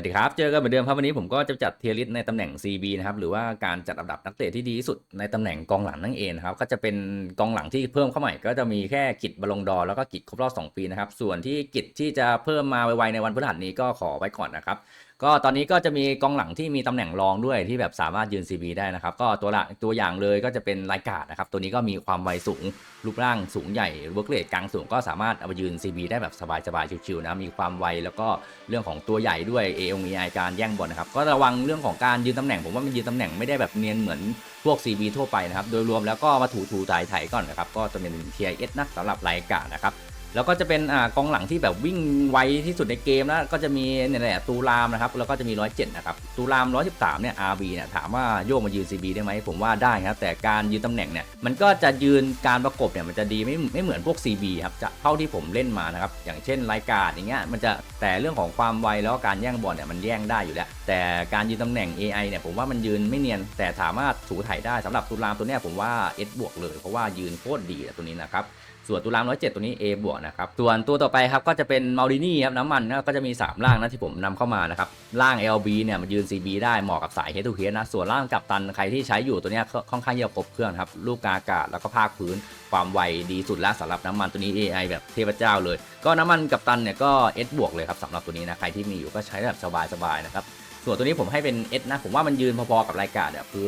วัสดีครับ เจอกันเหมือนเดิมครับวันนี้ผมก็จะจัดเทียร์ลิสในตำแหน่ง CB นะครับหรือว่าการจัดอันดับนักเตะที่ดีที่สุดในตำแหน่งกองหลังนั่นเองนครับก็จะเป็นกองหลังที่เพิ่มเข้าใหม่ก็จะมีแค่กิจบอลงดอร์แล้วก็กิจครบรอบ2ปีนะครับส่วนที่กิจที่จะเพิ่มมาไวๆในวันพฤหัสนี้ก็ขอไว้ก่อนนะครับ ก็ตอนนี้ก็จะมีกองหลังที่มีตำแหน่งรองด้วยที่แบบสามารถยืน CB ได้นะครับ ก็ตัวละตัวอย่างเลยก็จะเป็นรายการนะครับ ตัวนี้ก็มีความไวสูง รูปร่างสูงใหญ่เวิร์กเรทกลางสูงก็สามารถเอาไปยืน CB ได้แบบสบายๆชิวๆนะมีความไวแล้วก็เรื่องของตัวใหญ่ด้วย a อ e i การแย่งบอลนะครับก็ระวังเรื่องของการยืนตำแหน่งผมว่ามันยืนตำแหน่งไม่ได้แบบเนียนเหมือนพวก CB ทั่วไปนะครับโดยรวมแล้วก็มาถูถูๆถ่ายถ่ายๆก่อนนะครับก็จะเป็น TIS นะสำหรับรายการนะครับ แล้วก็จะเป็นอ่ากองหลังที่แบบวิ่งไวที่สุดในเกมแล้วก็จะมีเนี่ยแหละตูรามนะครับแล้วก็จะมี107นะครับตูราม113เนี่ย RB เนี่ยถามว่าโยกมายืน CB ได้ไหมผมว่าได้ครับแต่การยืนตำแหน่งเนี่ยมันก็จะยืนการประกบเนี่ยมันจะดีไม่ไม่เหมือนพวก CB ครับจะเท่าที่ผมเล่นมานะครับอย่างเช่นรายการอย่างเงี้ยมันจะแต่เรื่องของความไวแล้วการแย่งบอลเนี่ยมันแย่งได้อยู่แล้ว แต่การยืนตำแหน่ง AI เนี่ยผมว่ามันยืนไม่เนียน แต่สามารถถูถ่ายได้สำหรับตูรามตัวเนี้ยผมว่า S บวกเลยเพราะว่ายืนโคตรดีตัวนี้นะครับ ส่วนตุลาม107ตัวนี้ A บวกนะครับ ส่วนตัวต่อไปครับก็จะเป็นมารินี่ครับน้ำมันก็จะมี 3 ร่างนะที่ผมนำเข้ามานะครับ ร่าง LB เนี่ยมันยืน CB ได้เหมาะกับสาย Head to Head นะ ส่วนร่างกับตันใครที่ใช้อยู่ตัวนี้ค่อนข้างจะครบเครื่องครับลูกกาอากาศแล้วก็ภาคพื้นความไวดีสุดแล้วสำหรับน้ำมันตัวนี้ AI แบบเทพเจ้าเลย ก็น้ำมันกับตันเนี่ยก็ S บวกเลยครับสำหรับตัวนี้นะใครที่มีอยู่ก็ใช้แบบสบายๆนะครับส่วนตัวนี้ผมให้เป็น S นะ ผมว่ามันยืนพอๆกับรายการเนี่ยคือ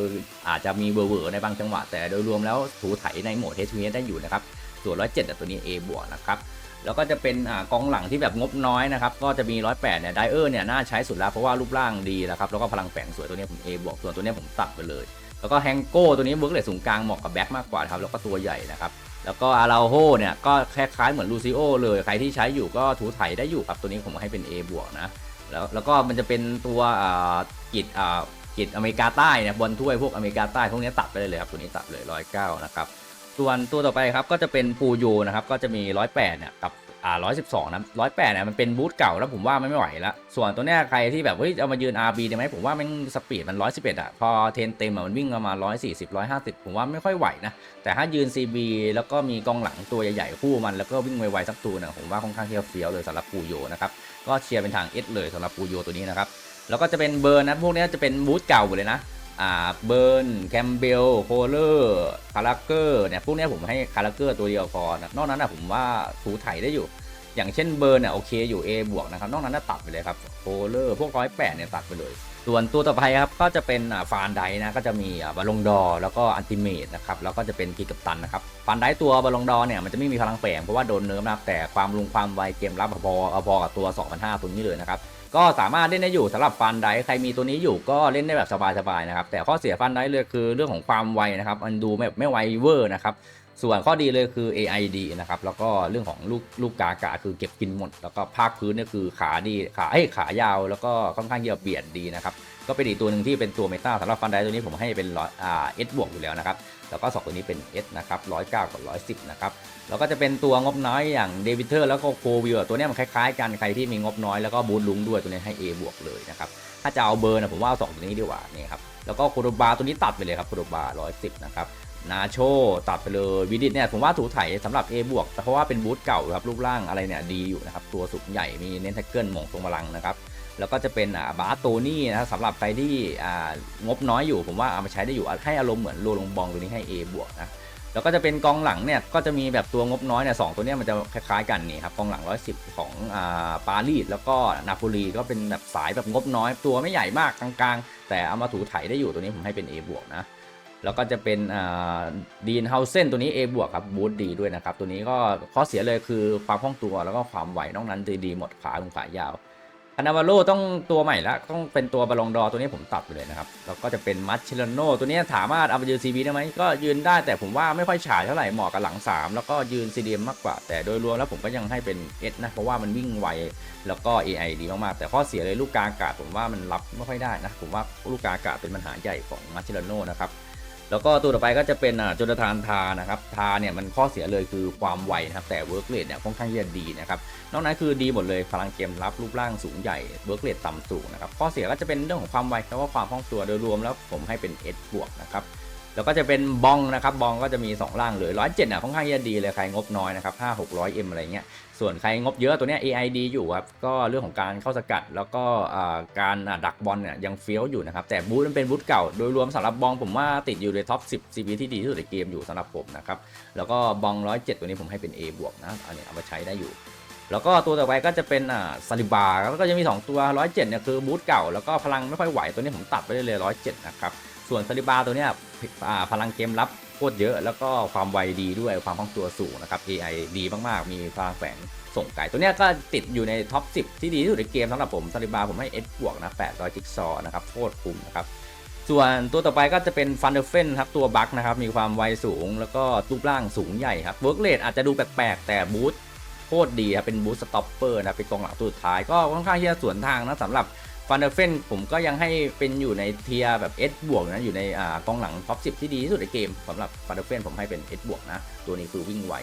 อาจจะมีเวอร์ในบางจังหวะ แต่โดยรวมแล้วถูไถในโหมด Head to Head ได้อยู่นะครับ ส่วน 107แต่ตัวนี้ A บวกนะครับแล้วก็จะเป็นอกองหลังที่แบบงบน้อยนะครับ ก็จะมี 108 เนี่ยไดเออร์เนี่ยน่าใช้สุดแล้วเพราะว่ารูปร่างดีแล้วครับ แล้วก็พลังแฝงสวยตัวนี้ผม A บวกส่วนตัวนี้ผมตัดไปเลย แล้วก็แฮงโก้ตัวนี้เวิร์กเลทสูงกลางเหมาะกับแบ็คมากกว่าครับ แล้วก็ตัวใหญ่นะครับ แล้วก็อาราโฮเนี่ยก็คล้ายๆเหมือนลูซิโอเลย ใครที่ใช้อยู่ก็ถูไถได้อยู่ครับ ตัวนี้ผมให้เป็น A บวกนะ แล้วแล้วก็มันจะเป็นตัวอ่ากิจอ่ากิจอเมริกาใต้เนี่ยบอลถ้วยพวกอเมริกาใต้พวกนี้ตัดไปเลยครับ ตัวนี้ตัดเลย109นะครับ ส่วนตัวต่อไปครับก็จะเป็นปูโยนะครับก็จะมี 108เนี่ยกับอ่า112นะ108เนี่ยมันเป็นบูทเก่าแล้วผมว่ามันไม่ไหวแล้วส่วนตัวเนี้ยใครที่แบบเฮ้ยเอามายืน RB ได้ไหมผมว่ามันสปีดมัน 111อะพอเทนเต็มอะมันวิ่งประมาณ140 150 ผมว่าไม่ค่อยไหวนะแต่ถ้ายืน CB แล้วก็มีกองหลังตัวใหญ่ๆคู่มันแล้วก็วิ่งไวๆสักตัวเนี่ยผมว่าค่อนข้างที่จะเฟี้ยวเลยสำหรับปูโยนะครับก็เชียร์เป็นทาง S เลยสำหรับปูโยตัวนี้นะครับแล้วก็จะเป็นเบอร์นะพวกนี้จะเป็นบูทเก่าหมดเลยนะ อ่าเบิร์นแคมเบลโคเลอร์คาราเกอร์เนี่ยพวกนี้ผมให้คาราเกอร์ตัวเดียวพอนะนอกนั้นนะผมว่าถูไถได้อยู่ อย่างเช่นเบิร์นเนี่ยโอเคอยู่ A บวกนะครับนอกนั้นน่ะตัดไปเลยครับโคเลอร์พวกร้อยแปดเนี่ยตัดไปเลย ส่วนตัวต่อไปครับก็จะเป็นอ่าฟานไดนะก็จะมีบอลลงดอร์แล้วก็อันติเมตนะครับแล้วก็จะเป็นกีกับตันนะครับฟานไดตัวบอลลงดอร์เนี่ยมันจะไม่มีพลังแฝงเพราะว่าโดนเนิร์ฟนะแต่ความลุงความไวเกมรับพอพอกับตัว2005ตัวนี้เลยนะครับ ก็สามารถเล่นได้อยู่สำหรับฟันไดใครมีตัวนี้อยู่ก็เล่นได้แบบสบายๆนะครับแต่ข้อเสียฟันไดเลยคือเรื่องของความไวนะครับมันดูไม่ไม่ไวเวอร์นะครับส่วนข้อดีเลยคือ AID นะครับแล้วก็เรื่องของลูกลูกกากาคือเก็บกินหมด แล้วก็ภาคพื้นเนี่ยคือขาดีขาเอ้ขายาวแล้วก็ค่อนข้างเยอะเบียดดีนะครับก็เป็นอีกตัวหนึ่งที่เป็นตัวเมตาสำหรับฟันไดตัวนี้ผมให้เป็นร้อยอ่า S บวกอยู่แล้วนะครับ แล้วก็สองตัวนี้เป็น S นะครับ109 กับ 110 นะครับ แล้วก็จะเป็นตัวงบน้อยอย่างเดวิเทอร์แล้วก็โควิลตัวนี้มันคล้ายๆกัน ใครที่มีงบน้อยแล้วก็บูทลุงด้วยตัวนี้ให้ A บวกเลยนะครับ ถ้าจะเอาเบอร์นะผมว่าเอาสองตัวนี้ดีกว่านี่ครับ แล้วก็โคโดบาตัวนี้ตัดไปเลยครับโคโดบา110 นะครับนาโชตัดไปเลยวิดิตเนี่ยผมว่าถูไถสำหรับ A บวกแต่เพราะว่าเป็นบูทเก่าครับรูปร่างอะไรเนี่ยดีอยู่นะครับตัวสูงใหญ่มีเน้นแท็กเกิลหม่งทรงพลังนะครับ แล้วก็จะเป็นอ่าบาโตนี่นะครับสำหรับใครที่งบน้อยอยู่ผมว่าเอามาใช้ได้อยู่ให้อารมณ์เหมือนโลลงบองตัวนี้ให้ A บวกนะแล้วก็จะเป็นกองหลังเนี่ยก็จะมีแบบตัวงบน้อยเนี่ยสองตัวเนี้ยมันจะคล้ายๆกันนี่ครับกองหลัง 110 ของอ่าปารีสแล้วก็นาโปลีก็เป็นแบบสายแบบงบน้อย ตัวไม่ใหญ่มากกลางๆ แต่เอามาถูไถได้อยู่ตัวนี้ผมให้เป็น A บวกนะแล้วก็จะเป็นดีนเฮาเซนตัวนี้ A บวกครับบูทดีด้วยนะครับ ตัวนี้ก็ข้อเสียเลยคือความคล่องตัวแล้วก็ความไหวนอกนั้นดีหมดขาลงขายาว นาวาโลต้องตัวใหม่ละต้องเป็นตัวบอลลงดอตัวนี้ผมตัดไปเลยนะครับ แล้วก็จะเป็นมัชเชลโนตัวนี้ถามว่าเอาไปยืน CB ได้ไหมก็ยืนได้แต่ผมว่าไม่ค่อยฉายเท่าไหร่เหมาะกับหลัง 3 แล้วก็ยืน CDM มากกว่า แต่โดยรวมแล้วผมก็ยังให้เป็น S นะ เพราะว่ามันวิ่งไว แล้วก็ AI ดีมากๆ แต่ข้อเสียเลยลูกกลางอากาศผมว่ามันรับไม่ค่อยได้นะผมว่าลูกกลางอากาศเป็นปัญหาใหญ่ของมัชเชลโนนะครับ แล้วก็ตัวต่อไปก็จะเป็นโจนาธานทานะครับทาเนี่ยมันข้อเสียเลยคือความไวนะครับแต่เวิร์กเรทเนี่ยค่อนข้างจะดีนะครับนอกนั้นคือดีหมดเลยพลังเกมรับรูปร่างสูงใหญ่เวิร์กเรทต่ำสูงนะครับข้อเสียก็จะเป็นเรื่องของความไวแล้วก็ความคล่องตัวโดยรวมแล้วผมให้เป็น S บวกนะครับ แล้วก็จะเป็นบองนะครับบองก็จะมี2ร่างเลย107อะค่อนข้างจะดีเลยใครงบน้อยนะครับ5 600 M อยเอ็มอะไรเงี้ยส่วนใครงบเยอะตัวเนี้ย AID อยู่ครับก็เรื่องของการเข้าสกัด แล้วก็การดักบอลเนี่ยยังเฟี้ยวอยู่นะครับแต่บูธมันเป็นบูธเก่าโดยรวมสำหรับบองผมว่าติดอยู่ในท็อป10 CP ที่ดีที่สุดในเกมอยู่สำหรับผมนะครับแล้วก็บอง107ตัวนี้ผมให้เป็น A บวกนะอันนี้เอามาใช้ได้อยู่แล้วก็ตัวต่อไปก็จะเป็นอ่าซาลิบาแล้วก็จะมี 2 ตัว 107เนี่ยคือบูธเก่าแล้วก็พลังไม่ค่อยไหวตัวนี้ผมตัดไปได้เลย107นะครับ ส่วนซาลิบาตัวเนี้ยพลังเกมรับโคตรเยอะ แล้วก็ความไวดีด้วยความคล่องตัวสูงนะครับ AI ดีมากๆ มีพลังแฝงส่งไก่ตัวเนี้ยก็ติดอยู่ในท็อป 10 ที่ดีที่สุดในเกมสำหรับผมซาลิบาผมให้ S บวกนะ800จิ๊กซอนะครับโคตรคุ้มนะครับส่วนตัวต่อไปก็จะเป็นฟันเดอร์เฟนครับตัวบัคนะครับมีความไวสูง แล้วก็รูปร่างสูงใหญ่ครับเวิร์กเลดอาจจะดูแปลกๆแต่บูทโคตรดีครับเป็นบูทสต็อปเปอร์นะเป็นกองหลังตัวสุดท้ายก็ค่อนข้างที่จะสวนทางนะสำหรับ ฟันเดอร์เฟนผมก็ยังให้เป็นอยู่ในเทียแบบ S บวกนะอยู่ในอ่ากองหลังท็อป10 ที่ดีที่สุดในเกมสำหรับฟันเดอร์เฟนผมให้เป็น S บวกนะ ตัวนี้คือวิ่งไว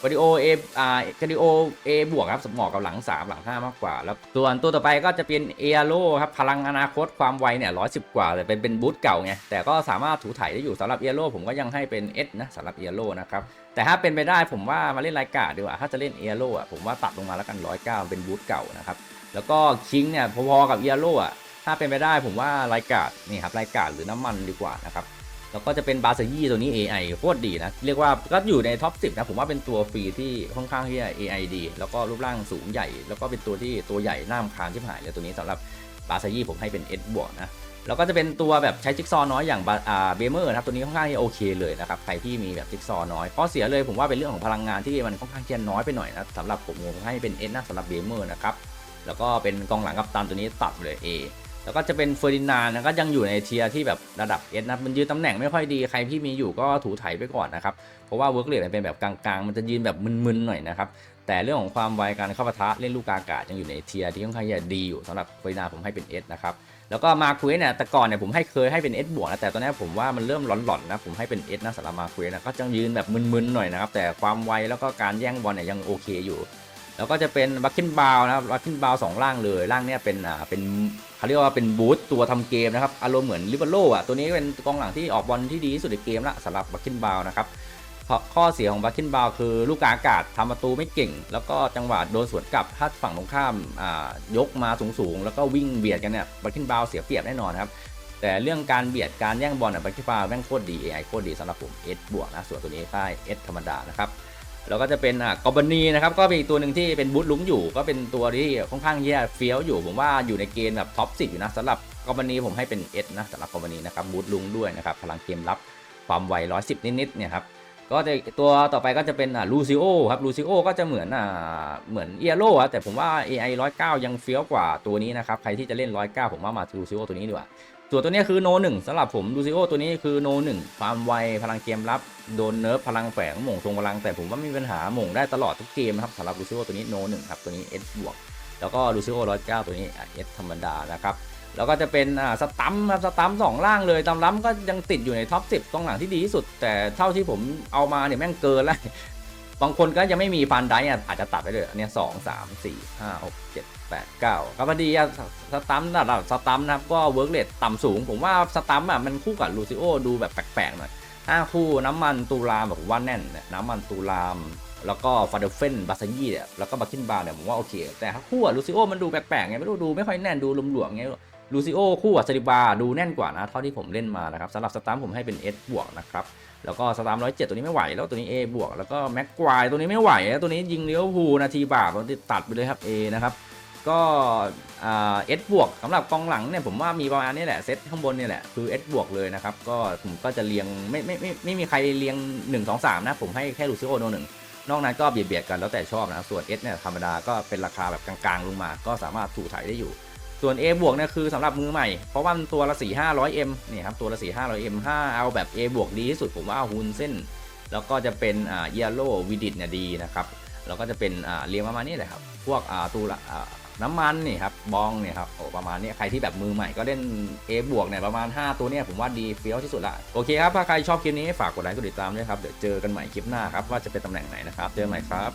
คาร์ดิโอเออ่าคาร์ดิโอเอบวกครับเหมาะกับหลัง 3 หลัง 5 มากกว่า แล้วส่วนตัวต่อไปก็จะเป็นเอโ o ครับ พลังอนาคตความไวเนี่ย110กว่า แต่เป็นเป็นบูทเก่าไง แต่ก็สามารถถูถ่ายได้อยู่สำหรับเอโ o ผมก็ยังให้เป็น S นะสำหรับเอโ o นะครับ แต่ถ้าเป็นไปได้ผมว่ามาเล่นรายการดีกว่า ถ้าจะเล่นเอโ o อะผมว่าตัดลงมาแล้วกัน109เป็นบูทเก่านะครับ แล้วก็คิงเนี่ยพอๆกับเอโ o อะถ้าเป็นไปได้ผมว่ารายการนี่ครับรายการหรือน้ำมันดีกว่านะครับแล้วก็จะเป็นบาซายี่ตัวนี้ AI โคตรดีนะ เรียกว่าก็อยู่ในท็อป 10 นะ ผมว่าเป็นตัวฟรีที่ค่อนข้างที่จะ AI ดี แล้วก็รูปร่างสูงใหญ่ แล้วก็เป็นตัวที่ตัวใหญ่หน้ามคานที่หายเลยตัวนี้สำหรับบาซายี่ผมให้เป็น S บวกนะแล้วก็จะเป็นตัวแบบใช้จิ๊กซอน้อยอย่างบเบเมอร์นะครับตัวนี้ค่อนข้างที่โอเคเลยนะครับใครที่มีแบบจิ๊กซอน้อยข้อเสียเลยผมว่าเป็นเรื่องของพลังงานที่มันค่อนข้างจะน้อยไปหน่อยนะสำหรับผมผมให้เป็น S นะสำหรับเบเมอร์นะครับ แล้วก็เป็นกองหลังกับตันตัวนี้ตัดเลย A แล้วก็จะเป็นเฟอร์ดินานนะก็ยังอยู่ในเทียที่แบบระดับเอสนะมันยืนตำแหน่งไม่ค่อยดีใครที่มีอยู่ก็ถูถ่ายไปก่อนนะครับเพราะว่าเวิร์กเรทเป็นแบบกลางๆ มันจะยืนแบบมึนๆหน่อยนะครับแต่เรื่องของความไวการเข้าปะทะเล่นลูกอากาศยังอยู่ในเทียที่ค่อนข้างจะดีอยู่สำหรับเฟอร์ดินานผมให้เป็น S นะครับแล้วก็มาคุยเนี่ยแต่ก่อนเนี่ยผมให้เคยให้เป็น S บวกนะแต่ตอนนี้ผมว่ามันเริ่มหลอนๆนะผมให้เป็น S นะสำหรับมาคุยนะก็จะยืนแบบมึนๆหน่อยนะครับแต่ความไวแล้วก็การแย่งบอลเนี่ยยังโอเคอยู่ แล้วก็จะเป็นบัคคินบาวนะครับบัคคินบาวสองล่างเลยล่างเนี่ยเป็นอ่าเป็นเขาเรียกว่าเป็นบูธตัวทำเกมนะครับอารมณ์เหมือนลิเบโรอะตัวนี้เป็นกองหลังที่ออกบอลที่ดีที่สุดในเกมละสำหรับบัคคินบาวนะครับข้อเสียของบัคคินบาวคือลูกกลางอากาศทำประตูไม่เก่ง แล้วก็จังหวะโดนสวนกลับถ้าฝั่งตรงข้ามอ่ายกมาสูงๆ แล้วก็วิ่งเบียดกันเนี่ยบัคคินบาวเสียเปรียบแน่นอนครับแต่เรื่องการเบียดการแย่งบอลเนี่ยบัคคินบาวแม่งโคตรดี AI โคตรดีสำหรับผม S บวกนะส่วนตัวนี้ค่าย S ธรรมดานะครับ แล้วก็จะเป็นอะกอบานีนะครับก็เป็นอีกตัวหนึ่งที่เป็นบูทลุ้งอยู่ ก็เป็นตัวที่ค่อนข้างแย่เฟี้ยวอยู่ ผมว่าอยู่ในเกณฑ์แบบท็อปสิอยู่นะสำหรับกอบานีผมให้เป็น S นะสำหรับกอบานีนะครับบูทลุ้งด้วยนะครับพลังเกมรับความไว110นิดๆเนี่ยครับก็จะตัวต่อไปก็จะเป็นอะลูซิโอครับลูซิโอก็จะเหมือนอะเหมือนเอียโร่แต่ผมว่า AI 109 ยังเฟี้ยวกว่าตัวนี้นะครับ ใครที่จะเล่น 109 ผมว่ามาลูซิโอตัวนี้ดีกว่า ส่วนตัวนี้คือโนหนึ่งสำหรับผมลูซิโอตัวนี้คือโนหนึ่งความไวพลังเกมรับโดนเนิร์ฟพลังแฝงหม่งทรงพลังแต่ผมว่าไม่มีปัญหาหม่งได้ตลอดทุกเกมนะครับสำหรับลูซิโอตัวนี้โนหนึ่งครับตัวนี้ S บวกแล้วก็ลูซิโอร้อยเก้าตัวนี้ S ธรรมดานะครับแล้วก็จะเป็นอ่าสตัมครับสตัมสองล่างเลยตามล้ำก็ยังติดอยู่ในท็อปสิบตรงหลังที่ดีที่สุด แต่เท่าที่ผมเอามาเนี่ยแม่งเกินแล้ว บางคนก็ยังไม่มีฟันได้อะอาจจะตัดไปเลยอันนี้สองสามสี่ห้าหกเจ็ดแปดเก้าก็พอดีอะสตัมระดับสตัมนะครับ ก็เวิร์กเรทต่ำสูง ผมว่าสตัมอะมันคู่กับลูซิโอดูแบบแปลกๆหน่อยห้าคู่น้ำมันตูรามแบบว่าแน่น น้ำมันตูราม แล้วก็ฟาเดเฟนบาซายี่เนี่ยแล้วก็บัคคินบาร์เนี่ยผมว่าโอเค แต่ถ้าคู่ลูซิโอมันดูแปลกๆไงไม่รู้ดูไม่ค่อยแน่นดูหลวมๆไงลูซิโอคู่กับซาดิบาดูแน่นกว่านะเท่าที่ผมเล่นมานะครับสำหรับสตัมผมให้เป็น S บวกนะครับ แล้วก็สตาร์มร้อยเจ็ดตัวนี้ไม่ไหว แล้วตัวนี้ A บวกแล้วก็แม็กควายตัวนี้ไม่ไหวแล้วตัวนี้ยิงเลี้ยวภูนาทีบาปตัดไปเลยครับ A นะครับก็เอ่า S บวกสำหรับกองหลังเนี่ยผมว่ามีประมาณนี้แหละเซตข้างบนเนี่ยแหละคือ S บวกเลยนะครับก็ผมก็จะเรียงไม่ไม่ไม่ไม่มีใครเรียง 1 2 3 นะ ผมให้แค่ลูซิโอโนหนึ่งนอกนั้นก็เบียดเบียดกันแล้วแต่ชอบนะส่วน S เนี่ยธรรมดาก็เป็นราคาแบบกลางๆลงมา ก็สามารถถูถ่ายได้อยู่ ส่วน A บวกเนี่ยคือสำหรับมือใหม่ เพราะว่ามันตัวละ4 500M นี่ครับตัวละ4 500M ถ้าเอาแบบ A บวกดีที่สุดผมว่าฮุนเส้น แล้วก็จะเป็นอ่าเยลโล่วิดิตเนี่ยดีนะครับแล้วก็จะเป็นอ่าเรียงประมาณนี้แหละครับพวกอ่าตูละอ่าน้ำมันนี่ครับบองเนี่ยครับโอ้ประมาณนี้ใครที่แบบมือใหม่ก็เล่น A บวกเนี่ยประมาณ 5 ตัวเนี่ยผมว่าดีเฟี้ยวที่สุดละโอเคครับถ้าใครชอบคลิปนี้ฝากกดไลค์กดติดตามด้วยครับเดี๋ยวเจอกันใหม่คลิปหน้าครับว่าจะเป็นตำแหน่งไหนนะครับเจอกันใหม่ครับ